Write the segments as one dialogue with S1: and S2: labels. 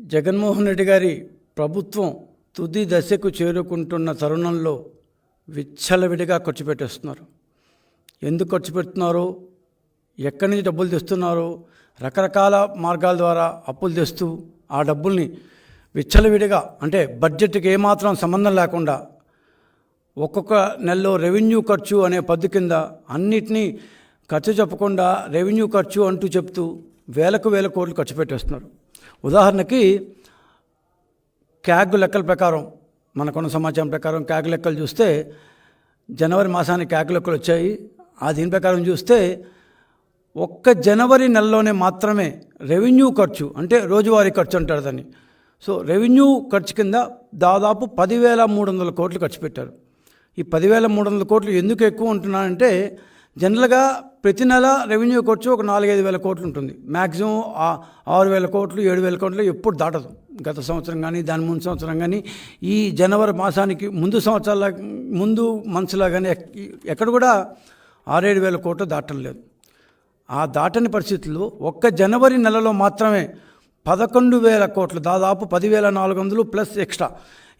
S1: జగన్మోహన్ రెడ్డి గారి ప్రభుత్వం తుది దశకు చేరుకుంటున్న తరుణంలో విచ్చలవిడిగా ఖర్చు పెట్టేస్తున్నారు. ఎందుకు ఖర్చు పెడుతున్నారో ఎక్కడి నుంచి డబ్బులు తెస్తున్నారో రకరకాల మార్గాల ద్వారా అప్పులు తెస్తూ ఆ డబ్బుల్ని విచ్చలవిడిగా అంటే బడ్జెట్కి ఏమాత్రం సంబంధం లేకుండా ఒక్కొక్క నెలలో రెవెన్యూ ఖర్చు అనే పద్దు కింద అన్నిటినీ ఖర్చు చెప్పకుండా రెవెన్యూ ఖర్చు అంటూ చెప్తూ వేలకు వేల కోట్లు ఖర్చు పెట్టేస్తున్నారు. ఉదాహరణకి క్యాగ్ లెక్కల ప్రకారం మనకున్న సమాచారం ప్రకారం క్యాగ్ లెక్కలు చూస్తే జనవరి మాసానికి క్యాగ్ లెక్కలు వచ్చాయి. ఆ దీని ప్రకారం చూస్తే ఒక్క జనవరి నెలలోనే మాత్రమే రెవెన్యూ ఖర్చు అంటే రోజువారీ ఖర్చు అంటారు దాన్ని. సో రెవెన్యూ ఖర్చు కింద దాదాపు పదివేల మూడు వందల కోట్లు ఖర్చు పెట్టారు. ఈ పదివేల మూడు వందల కోట్లు ఎందుకు ఎక్కువ ఉంటున్నానంటే జనరల్గా ప్రతి నెల రెవెన్యూ ఖర్చు ఒక నాలుగైదు వేల కోట్లు ఉంటుంది. మ్యాక్సిమం ఆరు వేల కోట్లు ఏడు వేల కోట్లు ఎప్పుడు దాటదు. గత సంవత్సరం కానీ దాని ముందు సంవత్సరం కానీ ఈ జనవరి మాసానికి ముందు సంవత్సరాల ముందు మంత్స్లా కానీ ఎక్కడ కూడా ఆరేడు వేల కోట్లు దాటం లేదు. ఆ దాటని పరిస్థితుల్లో ఒక్క జనవరి నెలలో మాత్రమే పదకొండు వేల కోట్లు దాదాపు పదివేల నాలుగు వందలు ప్లస్ ఎక్స్ట్రా.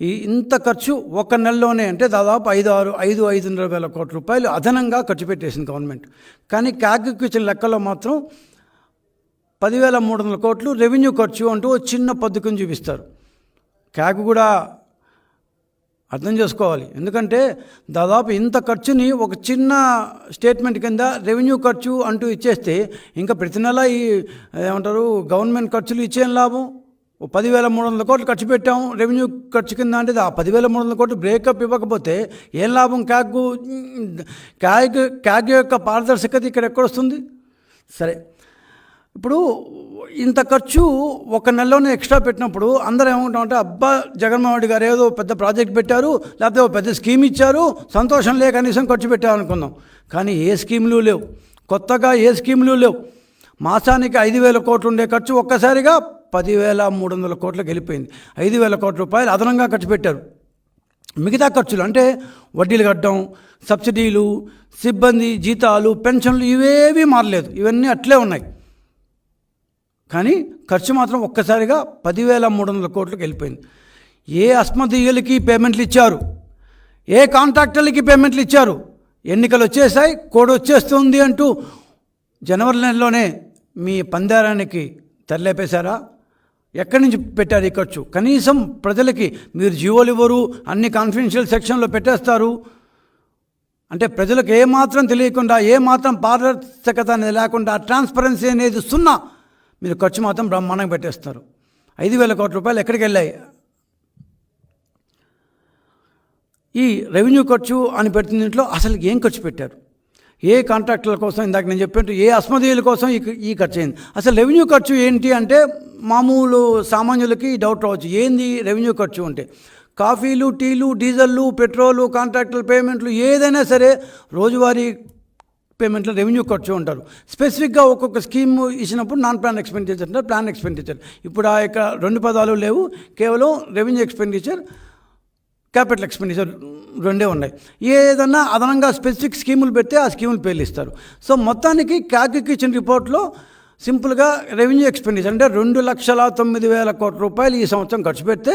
S1: ఈ ఇంత ఖర్చు ఒక నెలలోనే అంటే దాదాపు ఐదు ఆరు ఐదు ఐదున్నర వేల కోట్ల రూపాయలు అదనంగా ఖర్చు పెట్టేసింది గవర్నమెంట్. కానీ క్యాగ్కి ఇచ్చిన లెక్కలో మాత్రం పదివేల మూడు వందల కోట్లు రెవెన్యూ ఖర్చు అంటూ ఓ చిన్న పద్ధతిని చూపిస్తారు. క్యాగ్ కూడా అర్థం చేసుకోవాలి. ఎందుకంటే దాదాపు ఇంత ఖర్చుని ఒక చిన్న స్టేట్మెంట్ కింద రెవెన్యూ ఖర్చు అంటూ ఇచ్చేస్తే ఇంకా ప్రతి నెల ఈ ఏమంటారు గవర్నమెంట్ ఖర్చులు ఇచ్చేం లాభం? ఓ పదివేల మూడు వందల కోట్లు ఖర్చు పెట్టాం రెవెన్యూ ఖర్చు కింద అంటే ఆ పదివేల మూడు వందల కోట్లు బ్రేకప్ ఇవ్వకపోతే ఏం లాభం? క్యాగ్ క్యాగ్ క్యాగ్ యొక్క పారదర్శకత ఇక్కడ ఎక్కడొస్తుంది? సరే. ఇప్పుడు ఇంత ఖర్చు ఒక నెలలోనే ఎక్స్ట్రా పెట్టినప్పుడు అందరూ ఏమంటామంటే అబ్బా జగన్మోహన్ రెడ్డి గారు ఏదో పెద్ద ప్రాజెక్ట్ పెట్టారు లేకపోతే ఒక పెద్ద స్కీమ్ ఇచ్చారు సంతోషం లే కనీసం ఖర్చు పెట్టారనుకుందాం కానీ ఏ స్కీములు లేవు. కొత్తగా ఏ స్కీములు లేవు. మాసానికి ఐదు వేల కోట్లు ఉండే ఖర్చు ఒక్కసారిగా పదివేల మూడు వందల కోట్లకు వెళ్ళిపోయింది. ఐదు వేల కోట్ల రూపాయలు అదనంగా ఖర్చు పెట్టారు. మిగతా ఖర్చులు అంటే వడ్డీలు కట్టడం సబ్సిడీలు సిబ్బంది జీతాలు పెన్షన్లు ఇవేవి మారలేదు. ఇవన్నీ అట్లే ఉన్నాయి. కానీ ఖర్చు మాత్రం ఒక్కసారిగా పదివేల మూడు వందల కోట్లకు వెళ్ళిపోయింది. ఏ అస్మదీయులకి పేమెంట్లు ఇచ్చారు? ఏ కాంట్రాక్టర్లకి పేమెంట్లు ఇచ్చారు? ఎన్నికలు వచ్చేసాయి కోడ్ వచ్చేస్తుంది అంటూ జనవరి నెలలోనే మీ పందారానికి తెరలేపేశారా? ఎక్కడి నుంచి పెట్టారు ఈ ఖర్చు? కనీసం ప్రజలకి మీరు జీవోలు ఇవ్వరు అన్ని కాన్ఫిడెన్షియల్ సెక్షన్లో పెట్టేస్తారు. అంటే ప్రజలకు ఏమాత్రం తెలియకుండా ఏమాత్రం పారదర్శకత అనేది లేకుండా ట్రాన్స్పరెన్సీ అనేది సున్నా మీరు ఖర్చు మాత్రం బ్రహ్మాండంగా పెట్టేస్తారు. ఐదు వేల కోట్ల రూపాయలు ఎక్కడికి వెళ్ళాయి? ఈ రెవెన్యూ ఖర్చు అని పెట్టిన దీంట్లో అసలు ఏం ఖర్చు పెట్టారు? ఏ కాంట్రాక్టుల కోసం ఇందాక నేను చెప్పినట్టు ఏ అస్మదీయుల కోసం ఈ ఈ ఖర్చు అయింది. అసలు రెవెన్యూ ఖర్చు ఏంటి అంటే మామూలు సామాన్యులకి డౌట్ రావచ్చు. ఏంది రెవెన్యూ ఖర్చు అంటే? కాఫీలు టీలు డీజిల్లు పెట్రోలు కాంట్రాక్టుల పేమెంట్లు ఏదైనా సరే రోజువారీ పేమెంట్లో రెవెన్యూ ఖర్చు ఉంటారు స్పెసిఫిక్గా ఒక్కొక్క స్కీమ్ ఇచ్చినప్పుడు నాన్ ప్లాన్ ఎక్స్పెండిచర్ అంటారు ప్లాన్ ఎక్స్పెండిచర్. ఇప్పుడు ఆ యొక్క రెండు పదాలు లేవు కేవలం రెవెన్యూ ఎక్స్పెండిచర్ క్యాపిటల్ ఎక్స్పెండిచర్ రెండే ఉన్నాయి. ఏదన్నా అదనంగా స్పెసిఫిక్ స్కీములు పెడితే ఆ స్కీములు పేర్లు ఇస్తారు. సో మొత్తానికి క్యాగ్కి ఇచ్చిన రిపోర్ట్లో సింపుల్గా రెవెన్యూ ఎక్స్పెండిచర్ అంటే రెండు లక్షల తొమ్మిది వేల కోట్ల రూపాయలు ఈ సంవత్సరం ఖర్చు పెడితే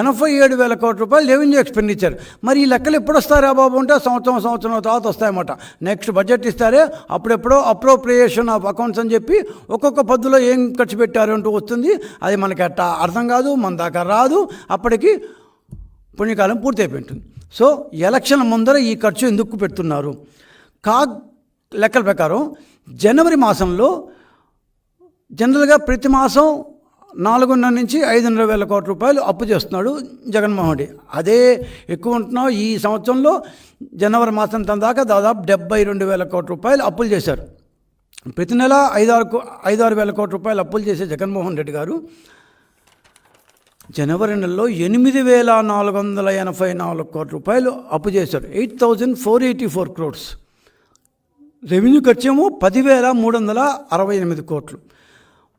S1: ఎనభై ఏడు వేల కోట్ల రూపాయలు రెవెన్యూ ఎక్స్పెండిచర్ మరి ఈ లెక్కలు ఎప్పుడు వస్తారా బాబు అంటే సంవత్సరం సంవత్సరం తర్వాత వస్తాయన్నమాట. నెక్స్ట్ బడ్జెట్ ఇస్తారే అప్పుడెప్పుడో అప్రోప్రియేషన్ ఆఫ్ అకౌంట్స్ అని చెప్పి ఒక్కొక్క పద్దులో ఏం ఖర్చు పెట్టారు అంటూ వస్తుంది. అది మనకి అట్ట అర్థం కాదు మన దాకా రాదు. అప్పటికి పుణ్యకాలం పూర్తయిపోయింటుంది. సో ఎలక్షన్ ముందర ఈ ఖర్చు ఎందుకు పెడుతున్నారు? కాగ్ లెక్కల ప్రకారం జనవరి మాసంలో జనరల్గా ప్రతి మాసం నాలుగున్నర నుంచి ఐదున్నర వేల కోట్ల రూపాయలు అప్పు చేస్తున్నాడు జగన్మోహన్ రెడ్డి. అదే ఎక్కువ ఉంటున్నాం ఈ సంవత్సరంలో జనవరి మాసం దాకా దాదాపు డెబ్బై రెండు వేల కోట్ల రూపాయలు అప్పులు చేశారు. ప్రతి నెల ఐదారు కో- ఐదారు వేల కోట్ల రూపాయలు అప్పులు చేసే జగన్మోహన్ రెడ్డి గారు జనవరి నెలలో ఎనిమిది వేల నాలుగు వందల ఎనభై నాలుగు కోట్ల రూపాయలు అప్పు చేశారు eight thousand four eighty four crores. Revenue ఖర్చేమో పదివేల మూడు వందల అరవై ఎనిమిది కోట్లు.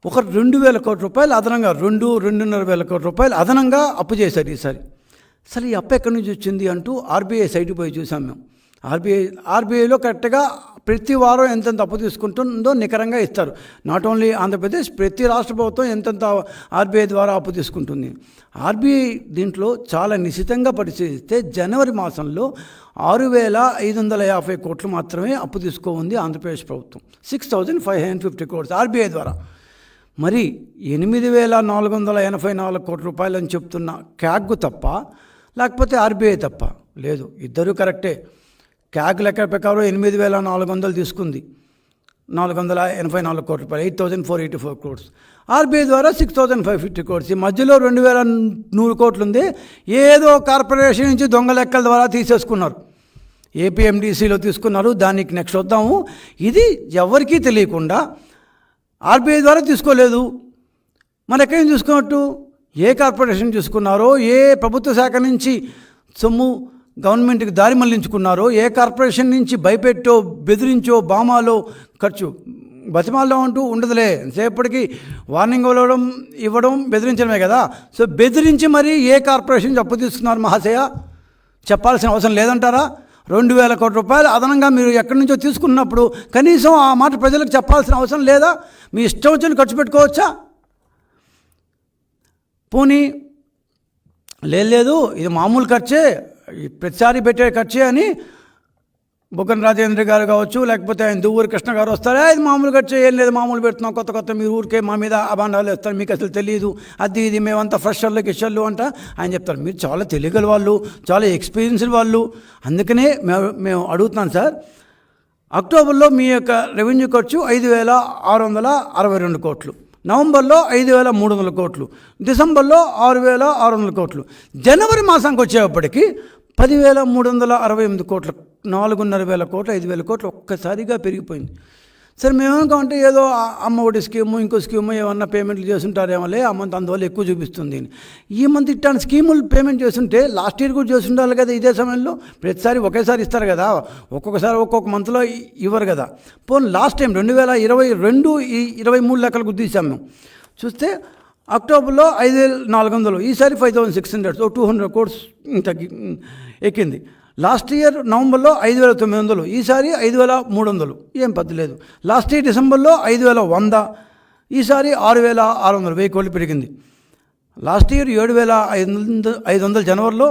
S1: ఒక రెండు వేల కోట్ల రూపాయలు అదనంగా రెండు రెండున్నర వేల కోట్ల రూపాయలు అదనంగా అప్పు చేశారు ఈసారి. అసలు ఈ అప్పు ఎక్కడి నుంచి వచ్చింది అంటూ ఆర్బీఐ సైట్ పోయి చూసాం మేము. ఆర్బీఐ ఆర్బీఐలో కరెక్ట్గా ప్రతి వారం ఎంతెంత అప్పు తీసుకుంటుందో నికరంగా ఇస్తారు. నాట్ ఓన్లీ ఆంధ్రప్రదేశ్ ప్రతి రాష్ట్ర ప్రభుత్వం ఎంతెంత ఆర్బీఐ ద్వారా అప్పు తీసుకుంటుంది. ఆర్బీఐ దీంట్లో చాలా నిశితంగా పరిశీలిస్తే జనవరి మాసంలో ఆరు వేల ఐదు వందల యాభై కోట్లు మాత్రమే అప్పు తీసుకోఉంది ఆంధ్రప్రదేశ్ ప్రభుత్వం. Six thousand five hundred fifty crores RBI ద్వారా. మరి ఎనిమిది వేల నాలుగు వందల ఎనభై నాలుగు కోట్ల రూపాయలు అని చెప్తున్న క్యాగ్ తప్ప లేకపోతే ఆర్బీఐ తప్ప లేదు. ఇద్దరు కరెక్టే. క్యాక్ లెక్క ప్రకారం ఎనిమిది వేల నాలుగు వందలు తీసుకుంది. నాలుగు వందల ఎనభై నాలుగు కోట్ల రూపాయలు eight thousand four eighty four crores RBI ద్వారా six thousand five fifty crores ఈ మధ్యలో రెండు వేల నూరు కోట్లు ఉంది. ఏదో కార్పొరేషన్ నుంచి దొంగ లెక్కల ద్వారా తీసేసుకున్నారు. ఏపీఎండిసిలో తీసుకున్నారు. దానికి నెక్స్ట్ వద్దాము. ఇది ఎవరికీ తెలియకుండా ఆర్బీఐ ద్వారా తీసుకోలేదు. మరి ఎక్కడి చూసుకున్నట్టు? ఏ కార్పొరేషన్ చూసుకున్నారో ఏ ప్రభుత్వ శాఖ నుంచి సొమ్ము గవర్నమెంట్కి దారి మళ్ళించుకున్నారో ఏ కార్పొరేషన్ నుంచి భయపెట్టో బెదిరించో బామాలో ఖర్చు బతిమాల్లో అంటూ ఉండదులే. సేపటికి వార్నింగ్ ఇవ్వడం ఇవ్వడం బెదిరించడమే కదా. సో బెదిరించి మరి ఏ కార్పొరేషన్ అప్పు తీసుకున్నారు మహాశయ? చెప్పాల్సిన అవసరం లేదంటారా? రెండు వేల కోట్ల రూపాయలు అదనంగా మీరు ఎక్కడి నుంచో తీసుకున్నప్పుడు కనీసం ఆ మాట ప్రజలకు చెప్పాల్సిన అవసరం లేదా? మీ ఇష్టం వచ్చిన ఖర్చు పెట్టుకోవచ్చా? పోనీ లేదు లేదు ఇది మామూలు ఖర్చే ప్రతిసారి పెట్టే ఖర్చే అని బుగ్గన రాజేంద్ర గారు కావచ్చు లేకపోతే ఆయన దువ్వూరు కృష్ణ గారు వస్తారా. ఇది మామూలు ఖర్చు ఏం లేదు మామూలు పెడుతున్నాం కొత్త కొత్త మీరు ఊరికే మా మీద అభాండాలు వేస్తారు మీకు అసలు తెలియదు అది ఇది మేమంతా ఫ్రెషర్లు కిషర్లు అంట. ఆయన చెప్తారు మీరు చాలా తెలియగల వాళ్ళు చాలా ఎక్స్పీరియన్స్డ్ వాళ్ళు అందుకనే మేము మేము అడుగుతున్నాం సార్ అక్టోబర్లో మీ యొక్క రెవెన్యూ ఖర్చు ఐదు వేల ఆరు వందల అరవై రెండు కోట్లు నవంబర్లో ఐదు వేల మూడు వందల కోట్లు డిసెంబర్లో ఆరు వేల ఆరు వందల కోట్లు జనవరి మాసానికి వచ్చేటప్పటికి పదివేల మూడు వందల అరవై ఎనిమిది కోట్లు నాలుగున్నర వేల కోట్లు ఐదు వేల కోట్లు ఒక్కసారిగా పెరిగిపోయింది. సరే మేమేమనుకోమంటే ఏదో అమ్మ ఒకటి స్కీము ఇంకో స్కీము ఏమన్నా పేమెంట్లు చేస్తుంటారేమోలే ఆ మంత్ అందువల్ల ఎక్కువ చూపిస్తుంది ఈ మంత్ ఇట్టాను స్కీములు పేమెంట్ చేస్తుంటే లాస్ట్ ఇయర్ కూడా చేస్తుండాలి కదా ఇదే సమయంలో? ప్రతిసారి ఒకేసారి ఇస్తారు కదా ఒక్కొక్కసారి ఒక్కొక్క మంత్లో ఇవ్వరు కదా. పోనీ లాస్ట్ టైం రెండు వేల ఇరవై రెండు ఈ ఇరవై మూడు లెక్కలు గుర్తించాం మేము. చూస్తే అక్టోబర్లో ఐదు వేల నాలుగు వందలు ఈసారి five thousand six hundred so two hundred crores తగ్గి ఎక్కింది. లాస్ట్ ఇయర్ నవంబర్లో ఐదు వేల తొమ్మిది వందలు ఈసారి ఐదు వేల మూడు వందలు. ఏం పద్దు లేదు. లాస్ట్ ఇయర్ డిసెంబర్లో ఐదు వేల వంద ఈసారి ఆరు వేల ఆరు వందలు వెయ్యి కోట్లు పెరిగింది. లాస్ట్ ఇయర్ ఏడు వేల ఐదు వందలు ఐదు వందల జనవరిలో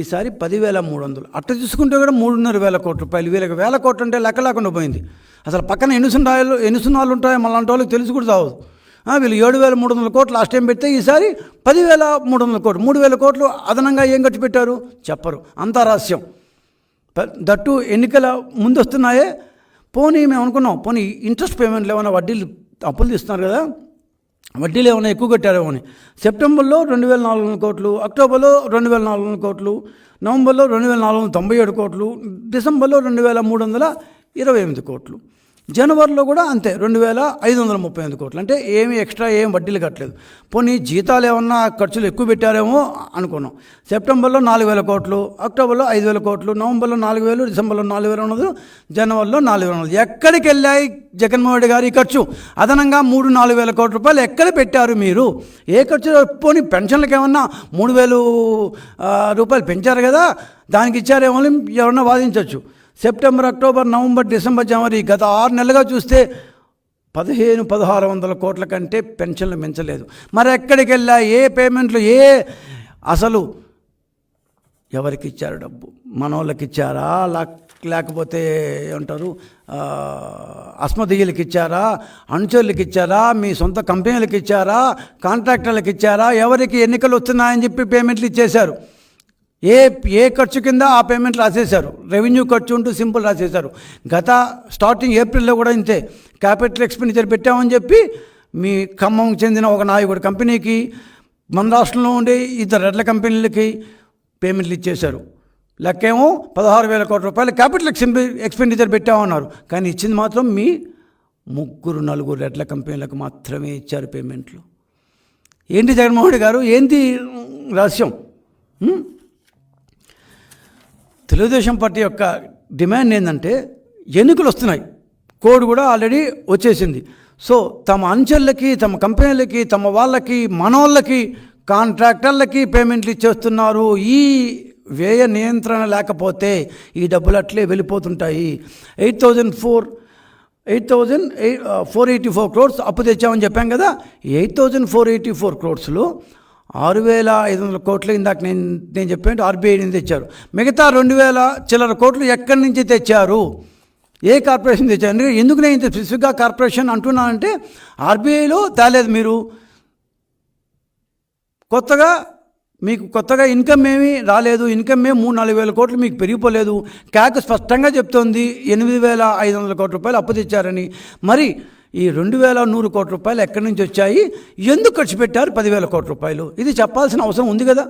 S1: ఈసారి పదివేల మూడు వందలు. అట్ట చూసుకుంటే కూడా మూడున్నర వేల కోట్ల రూపాయలు వీళ్ళకి వేల కోట్లు అంటే లెక్క లేకుండా పోయింది. అసలు పక్కన ఎన్ని సున్నాలు ఎన్ని సున్నాలు ఉంటాయో మళ్ళీ వాళ్ళకి తెలిసి కూడా చావదు వీళ్ళు ఏడు వేల మూడు వందల కోట్లు లాస్ట్ టైం పెడితే ఈసారి పదివేల మూడు వందల కోట్లు. మూడు వేల కోట్లు అదనంగా ఏం ఖర్చు పెట్టారు? చెప్పరు. అంతా రహస్యం. దట్టు ఎన్నికల ముందు వస్తున్నాయే పోనీ మేము అనుకున్నాం పోనీ ఇంట్రెస్ట్ పేమెంట్లు ఏమైనా వడ్డీలు అప్పులు తీస్తున్నారు కదా. వడ్డీలు ఏమైనా ఎక్కువ కట్టారేమో అని. సెప్టెంబర్లో రెండు వేల నాలుగు వందల కోట్లు అక్టోబర్లో రెండు వేల నాలుగు వందల కోట్లు నవంబర్లో రెండు వేల నాలుగు వందల తొంభై ఏడు కోట్లు డిసెంబర్లో రెండు వేల మూడు వందల ఇరవై ఎనిమిది కోట్లు. జనవరిలో కూడా అంతే రెండు వేల ఐదు వందల ముప్పై ఎనిమిది కోట్లు. అంటే ఏమి ఎక్స్ట్రా ఏం వడ్డీలు కట్టలేదు. పోనీ జీతాలు ఏమన్నా ఖర్చులు ఎక్కువ పెట్టారేమో అనుకున్నాం. సెప్టెంబర్లో నాలుగు వేల కోట్లు అక్టోబర్లో ఐదు వేల కోట్లు నవంబర్లో నాలుగు వేలు డిసెంబర్లో నాలుగు వేల వందలు జనవరిలో నాలుగు వేల వందలు ఎక్కడికి వెళ్ళాయి జగన్మోహన్ రెడ్డి గారి ఖర్చు? అదనంగా మూడు నాలుగు వేల కోట్ల రూపాయలు ఎక్కడ పెట్టారు మీరు? ఏ ఖర్చు? పోనీ పెన్షన్లకు ఏమన్నా మూడు వేలు రూపాయలు పెంచారు కదా? దానికి ఇచ్చారేమో ఎవరన్నా వాదించవచ్చు సెప్టెంబర్ అక్టోబర్ నవంబర్ డిసెంబర్ జనవరి గత ఆరు నెలలుగా చూస్తే పదిహేను పదహారు వందల కోట్ల కంటే పెన్షన్లు మించలేదు. మరి ఎక్కడికి వెళ్ళా ఏ పేమెంట్లు? ఏ అసలు ఎవరికి ఇచ్చారు డబ్బు? మనోళ్ళకి ఇచ్చారా లేకపోతే ఏమంటారు? అస్మదీయులకి ఇచ్చారా అనుచరులకి ఇచ్చారా మీ సొంత కంపెనీలకు ఇచ్చారా కాంట్రాక్టర్లకు ఇచ్చారా ఎవరికి ఎన్నికలు వస్తున్నాయని చెప్పి పేమెంట్లు ఇచ్చేశారు. ఏ ఏ ఖర్చు కింద ఆ పేమెంట్ రాసేశారు? రెవెన్యూ ఖర్చు ఉంటూ సింపుల్ రాసేశారు. గత స్టార్టింగ్ ఏప్రిల్లో కూడా ఇంతే. క్యాపిటల్ ఎక్స్పెండిచర్ పెట్టామని చెప్పి మీ ఖమ్మం చెందిన ఒక నాయకుడు కంపెనీకి మన రాష్ట్రంలో ఉండే ఇద్దరు రెడ్ల కంపెనీలకి పేమెంట్లు ఇచ్చేశారు. లెక్కేమో పదహారు వేల కోట్ల రూపాయలు క్యాపిటల్ ఎక్స్పెండి ఎక్స్పెండిచర్ పెట్టామన్నారు. కానీ ఇచ్చింది మాత్రం మీ ముగ్గురు నలుగురు రెడ్ల కంపెనీలకు మాత్రమే ఇచ్చారు పేమెంట్లు ఏంటి జగన్మోహన్ రెడ్డి గారు? ఏంటి రహస్యం? తెలుగుదేశం పార్టీ యొక్క డిమాండ్ ఏంటంటే ఎన్నికలు వస్తున్నాయి కోడ్ కూడా ఆల్రెడీ వచ్చేసింది. సో తమ అంచెలకి తమ కంపెనీలకి తమ వాళ్ళకి మనోళ్ళకి కాంట్రాక్టర్లకి పేమెంట్లు ఇచ్చేస్తున్నారు. ఈ వ్యయ నియంత్రణ లేకపోతే ఈ డబ్బులు అట్లే వెళ్ళిపోతుంటాయి. Eight thousand four eight thousand eight four eighty four crores అప్పు తెచ్చామని చెప్పాం కదా. Eight thousand four eighty four క్రోర్స్లో ఆరు వేల ఐదు వందల కోట్లు ఇందాక నేను నేను చెప్పాను ఆర్బీఐ నుంచి తెచ్చారు. మిగతా రెండు వేల చిల్లర కోట్లు ఎక్కడి నుంచి తెచ్చారు? ఏ కార్పొరేషన్ తెచ్చారు? ఎందుకు నేను ఇంత స్పెసిఫిక్గా కార్పొరేషన్ అంటున్నానంటే ఆర్బీఐలో తేలేదు మీరు. కొత్తగా మీకు కొత్తగా ఇన్కమ్ ఏమీ రాలేదు. ఇన్కమ్ ఏమి మూడు నాలుగు వేల కోట్లు మీకు పెరిగిపోలేదు. క్యాక్ స్పష్టంగా చెప్తోంది ఎనిమిది వేల ఐదు వందల కోట్ల రూపాయలు అప్పు తెచ్చారని. మరి ఈ రెండు వేల నూరు కోట్ల రూపాయలు ఎక్కడి నుంచి వచ్చాయి? ఎందుకు ఖర్చు పెట్టారు పదివేల కోట్ల రూపాయలు? ఇది చెప్పాల్సిన అవసరం ఉంది కదా.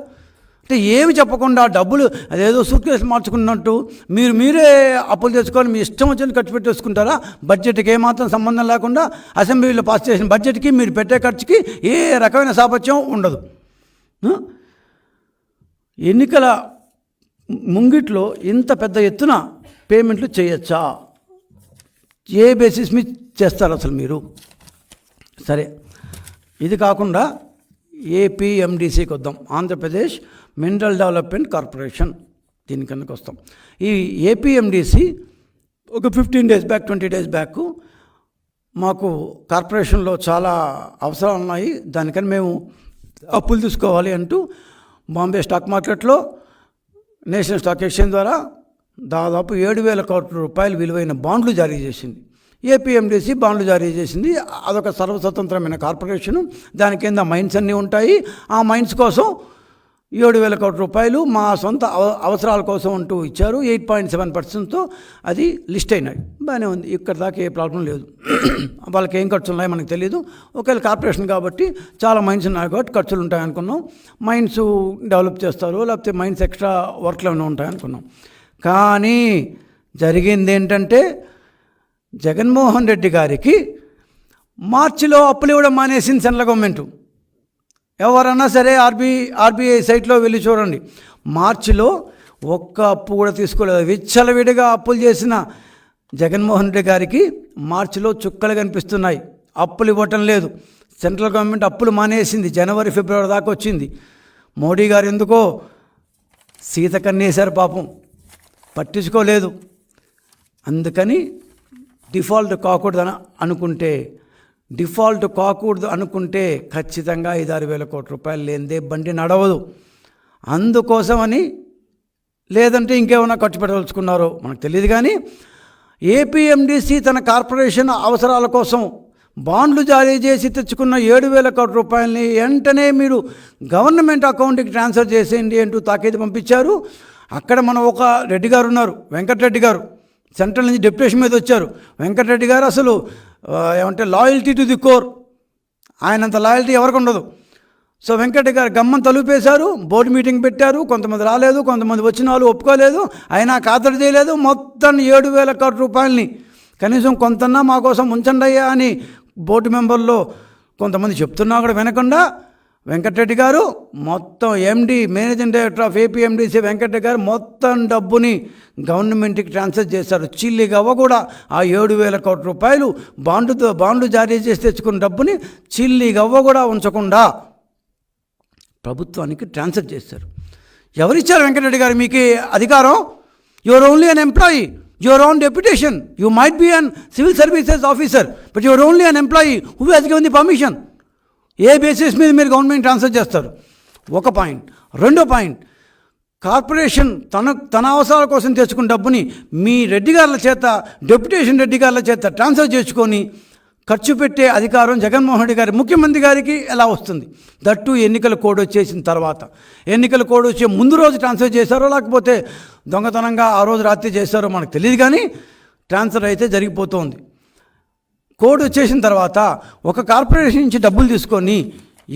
S1: అంటే ఏమి చెప్పకుండా డబ్బులు అదేదో సూట్ కేసు మార్చుకున్నట్టు మీరు మీరే అప్పులు తెచ్చుకొని మీ ఇష్టం వచ్చిన ఖర్చు పెట్టేసుకుంటారా? బడ్జెట్కి ఏమాత్రం సంబంధం లేకుండా అసెంబ్లీలో పాస్ చేసిన బడ్జెట్కి మీరు పెట్టే ఖర్చుకి ఏ రకమైన సాపత్యం ఉండదు. ఎన్నికల ముంగిట్లో ఇంత పెద్ద ఎత్తున పేమెంట్లు చేయొచ్చా? ఏ బేసిస్ మీద చేస్తారు అసలు మీరు? సరే. ఇది కాకుండా ఏపీఎండిసికి వద్దాం. ఆంధ్రప్రదేశ్ మినరల్ డెవలప్మెంట్ కార్పొరేషన్ దీని కిందకు వస్తాం. ఈ ఏపీఎండిసి ఒక fifteen days back twenty days back మాకు కార్పొరేషన్లో చాలా అవసరాలు ఉన్నాయి. దానికని మేము అప్పులు తీసుకోవాలి అంటూ బాంబే స్టాక్ మార్కెట్లో నేషనల్ స్టాక్ ఎక్స్చేంజ్ ద్వారా దాదాపు ఏడు వేల కోట్ల రూపాయలు విలువైన బాండ్లు జారీ చేసింది. ఏపీఎండిసి బాండ్లు జారీ చేసింది. అదొక సర్వస్వతంత్రమైన కార్పొరేషను. దాని కింద మైన్స్ అన్నీ ఉంటాయి. ఆ మైన్స్ కోసం ఏడు వేల కోట్ల రూపాయలు మా సొంత అవ- అవసరాల కోసం అంటూ ఇచ్చారు. ఎయిట్ పాయింట్ సెవెన్ పర్సెంట్తో అది లిస్ట్ అయినాయి. బాగానే ఉంది. ఇక్కడ దాకా ఏ ప్రాబ్లం లేదు. వాళ్ళకి ఏం ఖర్చులు ఉన్నాయో మనకు తెలియదు ఒకవేళ కార్పొరేషన్ కాబట్టి చాలా మైన్స్ ఉన్నాయి కాబట్టి ఖర్చులు ఉంటాయనుకున్నాం. మైన్స్ డెవలప్ చేస్తారు. లేకపోతే మైన్స్ ఎక్స్ట్రా వర్క్లు ఏమైనా ఉంటాయనుకున్నాం. కానీ జరిగింది ఏంటంటే జగన్మోహన్ రెడ్డి గారికి మార్చిలో అప్పులు ఇవ్వడం మానేసింది సెంట్రల్ గవర్నమెంట్. ఎవరన్నా సరే ఆర్బీ ఆర్బీఐ సైట్లో వెళ్ళి చూడండి. మార్చిలో ఒక్క అప్పు కూడా తీసుకోలేదు. విచ్చలవిడిగా అప్పులు చేసిన జగన్మోహన్ రెడ్డి గారికి మార్చిలో చుక్కలు కనిపిస్తున్నాయి. అప్పులు ఇవ్వటం లేదు. సెంట్రల్ గవర్నమెంట్ అప్పులు మానేసింది. జనవరి ఫిబ్రవరి దాకా వచ్చింది. మోడీ గారు ఎందుకో సీత కన్నేశారు పాపం. పట్టించుకోలేదు. అందుకని డిఫాల్ట్ కాకూడదని అనుకుంటే డిఫాల్ట్ కాకూడదు అనుకుంటే ఖచ్చితంగా ఐదారు వేల కోట్ల రూపాయలు లేనిదే బండి నడవదు. అందుకోసమని లేదంటే ఇంకేమైనా ఖర్చు పెట్టదలుచుకున్నారో మనకు తెలియదు కానీ ఏపీఎండిసి తన కార్పొరేషన్ అవసరాల కోసం బాండ్లు జారీ చేసి తెచ్చుకున్న ఏడు వేల కోట్ల రూపాయలని వెంటనే మీరు గవర్నమెంట్ అకౌంట్కి ట్రాన్స్ఫర్ చేసేయండి అంటూ తాకేది పంపించారు. అక్కడ మన ఒక రెడ్డి గారు ఉన్నారు వెంకటరెడ్డి గారు. సెంట్రల్ నుంచి డెప్యుటేషన్ మీద వచ్చారు. వెంకటరెడ్డి గారు అసలు ఏమంటే లాయల్టీ టు ది కోర్ ఆయనంత లాయల్టీ ఎవరికి ఉండదు. సో వెంకట గారు గమ్మం తలుపేశారు బోర్డు మీటింగ్ పెట్టారు కొంతమంది రాలేదు కొంతమంది వచ్చిన వాళ్ళు ఒప్పుకోలేదు అయినా ఖాతరు చేయలేదు మొత్తం ఏడు వేల కోట్ల రూపాయలని. కనీసం కొంతన్నా మా కోసం ఉంచండి అయ్యా అని బోర్డు మెంబర్లో కొంతమంది చెప్తున్నా కూడా వినకుండా వెంకటరెడ్డి గారు మొత్తం MD managing director of APMDC Venkatareddy గారు మొత్తం డబ్బుని గవర్నమెంట్కి ట్రాన్స్ఫర్ చేశారు. చిల్లిగవ్వ కూడా ఆ ఏడు వేల కోట్ల రూపాయలు బాండుతో బాండ్లు జారీ చేసి తెచ్చుకున్న డబ్బుని చిల్లి గవ్వ కూడా ఉంచకుండా ప్రభుత్వానికి ట్రాన్స్ఫర్ చేశారు. ఎవరిచ్చారు వెంకటరెడ్డి గారు మీకు అధికారం? Your only an employee your own deputation you might be an civil services officer but your only an employee who has given the permission A basis మీద మీరు గవర్నమెంట్ ట్రాన్స్ఫర్ చేస్తారు? ఒక పాయింట్ రెండో పాయింట్ కార్పొరేషన్ తన తన అవసరాల కోసం తెచ్చుకున్న డబ్బుని మీ రెడ్డి గారుల చేత డెప్యుటేషన్ రెడ్డి గారుల చేత ట్రాన్స్ఫర్ చేసుకొని ఖర్చు పెట్టే అధికారం జగన్మోహన్ రెడ్డి గారి ముఖ్యమంత్రి గారికి ఎలా వస్తుంది? దట్టు ఎన్నికల కోడ్ వచ్చేసిన తర్వాత. ఎన్నికల కోడ్ వచ్చే ముందు రోజు ట్రాన్స్ఫర్ చేశారో లేకపోతే దొంగతనంగా ఆ రోజు రాత్రి చేశారో మనకు తెలియదు కానీ ట్రాన్స్ఫర్ అయితే జరిగిపోతుంది. కోడ్ వచ్చేసిన తర్వాత ఒక కార్పొరేషన్ నుంచి డబ్బులు తీసుకొని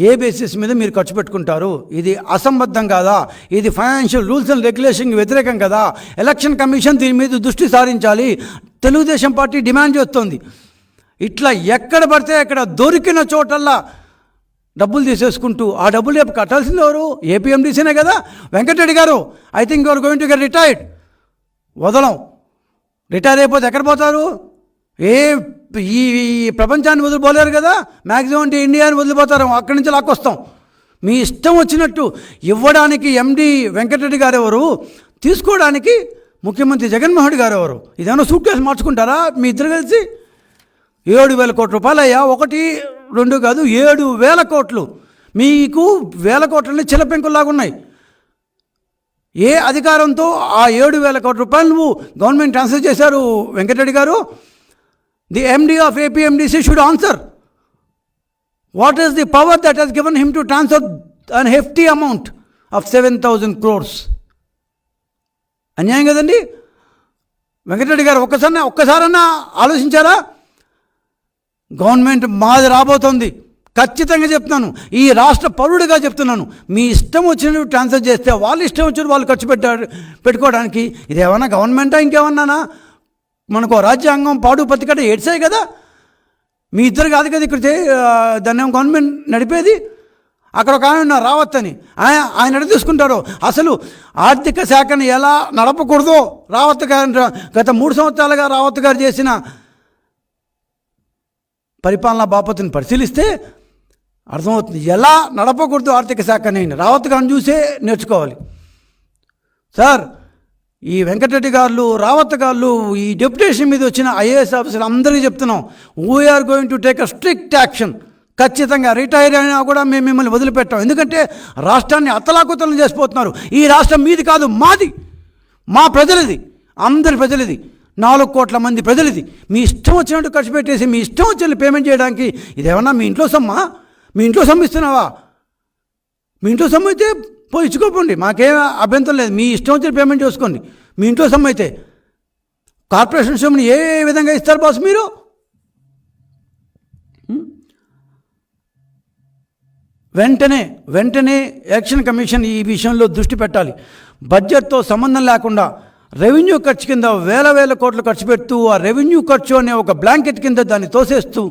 S1: ఏ బేసిస్ మీద మీరు ఖర్చు పెట్టుకుంటారు? ఇది అసంబద్ధం కాదా? ఇది ఫైనాన్షియల్ రూల్స్ అండ్ రెగ్యులేషన్కి వ్యతిరేకం కదా? ఎలక్షన్ కమిషన్ దీని మీద దృష్టి సారించాలి. తెలుగుదేశం పార్టీ డిమాండ్ చేస్తోంది. ఇట్లా ఎక్కడ పడితే అక్కడ దొరికిన చోటల్లా డబ్బులు తీసేసుకుంటూ ఆ డబ్బులు రేపు కట్టాల్సింది ఎవరు? ఏపీఎండీసీనే కదా? వెంకటరెడ్డి గారు I think your going to get retired వదలం. Retire అయిపోతే ఎక్కడ పోతారు? ఏ ఈ ఈ ప్రపంచాన్ని వదిలిపోలేరు కదా? మ్యాక్సిమం అంటే ఇండియాని వదిలిపోతారు. అక్కడి నుంచి లాక్కొస్తాం. మీ ఇష్టం వచ్చినట్టు ఇవ్వడానికి ఎండి వెంకటరెడ్డి గారు ఎవరు తీసుకోవడానికి ముఖ్యమంత్రి జగన్మోహన్ గారు ఎవరు ఇదేమన్నా సూట్ కేసు మార్చుకుంటారా? మీ ఇద్దరు కలిసి? ఏడు వేల కోట్ల రూపాయలు అయ్యా ఒకటి రెండు కాదు ఏడు వేల కోట్లు. మీకు వేల కోట్లని చిలపెంకుల్లాగా ఉన్నాయి ఏ అధికారంతో ఆ ఏడు వేల కోట్ల రూపాయలు నువ్వు గవర్నమెంట్ ట్రాన్స్ఫర్ చేశారు వెంకటరెడ్డి గారు? The MD of APMDC should answer what is the power that he's given him to transfer an hefty amount of seven thousand crores అన్యాయం కదండి? వెంకటరెడ్డి గారు ఒక్కసారి ఒక్కసారన్నా ఆలోచించారా? గవర్నమెంట్ మాది రాబోతోంది. ఖచ్చితంగా చెప్తున్నాను. ఈ రాష్ట్ర పౌరుడిగా చెప్తున్నాను. మీ ఇష్టం వచ్చినట్టు ట్రాన్స్ఫర్ చేస్తే వాళ్ళు ఇష్టం వచ్చినట్టు వాళ్ళు ఖర్చు పెట్టారు పెట్టుకోవడానికి. ఇది ఏమన్నా గవర్నమెంటా ఇంకేమన్నానా? మనకు రాజ్యాంగం పాడు పత్రికట ఏడ్చాయి కదా. మీ ఇద్దరు కాదు కదా ఇక్కడ దాన్ని గవర్నమెంట్ నడిపేది? అక్కడ ఒక ఆయన ఉన్నారు రావత్ అని ఆయన ఆయన ఎడ తీసుకుంటారు? అసలు ఆర్థిక శాఖను ఎలా నడపకూడదో రావత్ గారు గత మూడు సంవత్సరాలుగా రావత్ గారు చేసిన పరిపాలనా బాపతిని పరిశీలిస్తే అర్థమవుతుంది. ఎలా నడపకూడదు ఆర్థిక శాఖని రావత్ గారిని చూసే నేర్చుకోవాలి. సార్ ఈ వెంకటరెడ్డి గారు రావత్ గారు ఈ డెప్యుటేషన్ మీద వచ్చిన ఐఏఎస్ ఆఫీసర్లు అందరికీ చెప్తున్నాం. We're going to take a strict action ఖచ్చితంగా రిటైర్ అయినా కూడా మేము మిమ్మల్ని వదిలిపెట్టాం. ఎందుకంటే రాష్ట్రాన్ని అతలాకుతలం చేసిపోతున్నారు. ఈ రాష్ట్రం మీది కాదు మాది. మా ప్రజలది. అందరి ప్రజలది. నాలుగు కోట్ల మంది ప్రజలది. మీ ఇష్టం వచ్చినట్టు ఖర్చు పెట్టేసి మీ ఇష్టం వచ్చినట్టు పేమెంట్ చేయడానికి ఇదేమన్నా మీ ఇంట్లో సొమ్మా? మీ ఇంట్లో సమ్మిస్తున్నావా మీ ఇంట్లో సమ్మితే పోయి ఇచ్చుకోపోండి. మాకేం అభ్యంతరం లేదు. మీ ఇష్టం వచ్చిన పేమెంట్ చేసుకోండి. మీ ఇంట్లో సొమ్ము అయితే కార్పొరేషన్ సొమ్ముని ఏ విధంగా ఇస్తారు బాస్ మీరు? వెంటనే వెంటనే ఎలక్షన్ కమిషన్ ఈ విషయంలో దృష్టి పెట్టాలి. బడ్జెట్తో సంబంధం లేకుండా రెవెన్యూ ఖర్చు కింద వేల వేల కోట్లు ఖర్చు పెడుతూ ఆ రెవెన్యూ ఖర్చు అనే ఒక బ్లాంకెట్ కింద దాన్ని తోసేస్తూ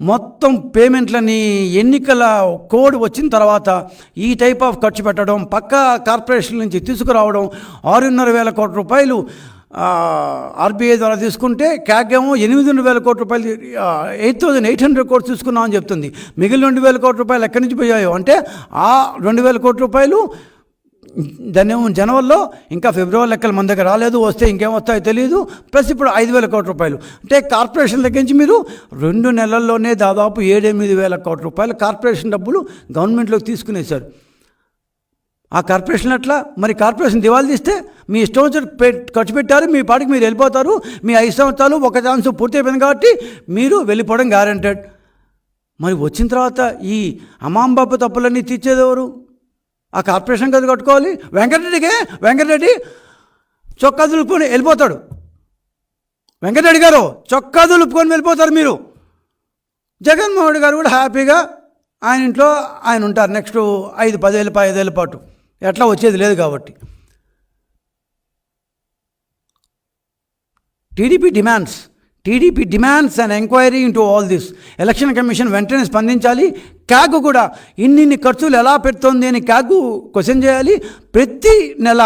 S1: మొత్తం పేమెంట్లని ఎన్నికల కోడ్ వచ్చిన తర్వాత ఈ టైప్ ఆఫ్ ఖర్చు పెట్టడం పక్క కార్పొరేషన్ నుంచి తీసుకురావడం ఆరున్నర వేల కోట్ల రూపాయలు ఆర్బీఐ ద్వారా తీసుకుంటే క్యాక్ ఏమో ఎనిమిది వేల కోట్ల రూపాయలు eight thousand eight hundred crores తీసుకున్నామని చెప్తుంది. మిగిలిన రెండు వేల కోట్ల రూపాయలు ఎక్కడి నుంచి పోయాయో అంటే ఆ రెండు వేల కోట్ల రూపాయలు ధన్యం జనవరిలో ఇంకా ఫిబ్రవరి లెక్కలు మన దగ్గర రాలేదు వస్తే ఇంకేం వస్తాయో తెలియదు ప్లస్ ఇప్పుడు ఐదు వేల కోట్ల రూపాయలు. అంటే కార్పొరేషన్ దగ్గర నుంచి మీరు రెండు నెలల్లోనే దాదాపు ఏడెనిమిది వేల కోట్ల రూపాయలు కార్పొరేషన్ డబ్బులు గవర్నమెంట్లోకి తీసుకునేశారు. ఆ కార్పొరేషన్ అట్లా మరి కార్పొరేషన్ దివాళీ తీస్తే మీ ఇష్టం వచ్చి ఖర్చు పెట్టారు మీ పాటికి మీరు వెళ్ళిపోతారు మీ ఐదు సంవత్సరాలు ఒక ఛాన్స్ పూర్తి అయిపోయింది కాబట్టి మీరు వెళ్ళిపోవడం గ్యారంటెడ్ మరి వచ్చిన తర్వాత ఈ అమాంబాబు తప్పులన్నీ తీర్చేదెవరు ఆ కార్పొరేషన్ గది కట్టుకోవాలి. వెంకటరెడ్డికే వెంకటరెడ్డి చొక్కా దులుపుకొని వెళ్ళిపోతాడు. వెంకటరెడ్డి గారు చొక్కా దులుపుకొని వెళ్ళిపోతారు మీరు. జగన్మోహన్ రెడ్డి గారు కూడా హ్యాపీగా ఆయన ఇంట్లో ఆయన ఉంటారు. నెక్స్ట్ ఐదు పదేళ్ళ ఐదేళ్ళ పాటు. ఎట్లా వచ్చేది లేదు కాబట్టి. TDP demands. TDP demands and enquiry into all this election commission వెంటనే స్పందించాలి. క్యాగ్ కూడా ఇన్నిన్ని ఖర్చులు ఎలా పెడుతోంది అని క్యాగ్ క్వశ్చన్ చేయాలి. ప్రతి నెల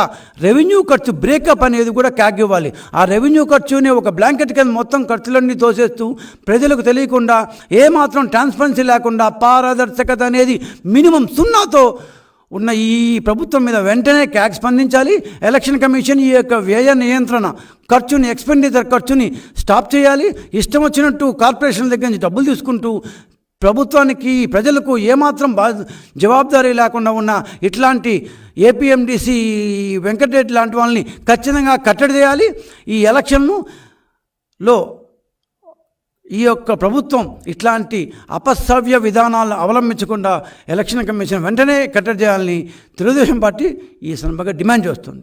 S1: రెవెన్యూ ఖర్చు బ్రేకప్ అనేది కూడా క్యాగ్ ఇవ్వాలి. ఆ రెవెన్యూ ఖర్చుని ఒక బ్లాంకెట్ కింద మొత్తం ఖర్చులన్నీ తోసేస్తూ ప్రజలకు తెలియకుండా ఏమాత్రం ట్రాన్స్పరెన్సీ లేకుండా పారదర్శకత అనేది మినిమం సున్నాతో ఉన్న ఈ ప్రభుత్వం మీద వెంటనే క్యాక్స్ స్పందించాలి. ఎలక్షన్ కమిషన్ ఈ యొక్క వ్యయ నియంత్రణ ఖర్చుని ఎక్స్పెండిచర్ ఖర్చుని స్టాప్ చేయాలి. ఇష్టం వచ్చినట్టు కార్పొరేషన్ దగ్గర నుంచి డబ్బులు తీసుకుంటూ ప్రభుత్వానికి ప్రజలకు ఏమాత్రం బా జవాబుదారీ లేకుండా ఉన్న ఇట్లాంటి ఏపీఎండిసి వెంకటరెడ్డి లాంటి వాళ్ళని ఖచ్చితంగా కట్టడి చేయాలి. ఈ ఎలక్షన్ను లో ఈ యొక్క ప్రభుత్వం ఇట్లాంటి అపసవ్య విధానాలను అవలంబించకుండా ఎలక్షన్ కమిషన్ వెంటనే కట్టడి చేయాలని తెలుగుదేశం పార్టీ ఈ సందర్భంగా డిమాండ్ చేస్తుంది.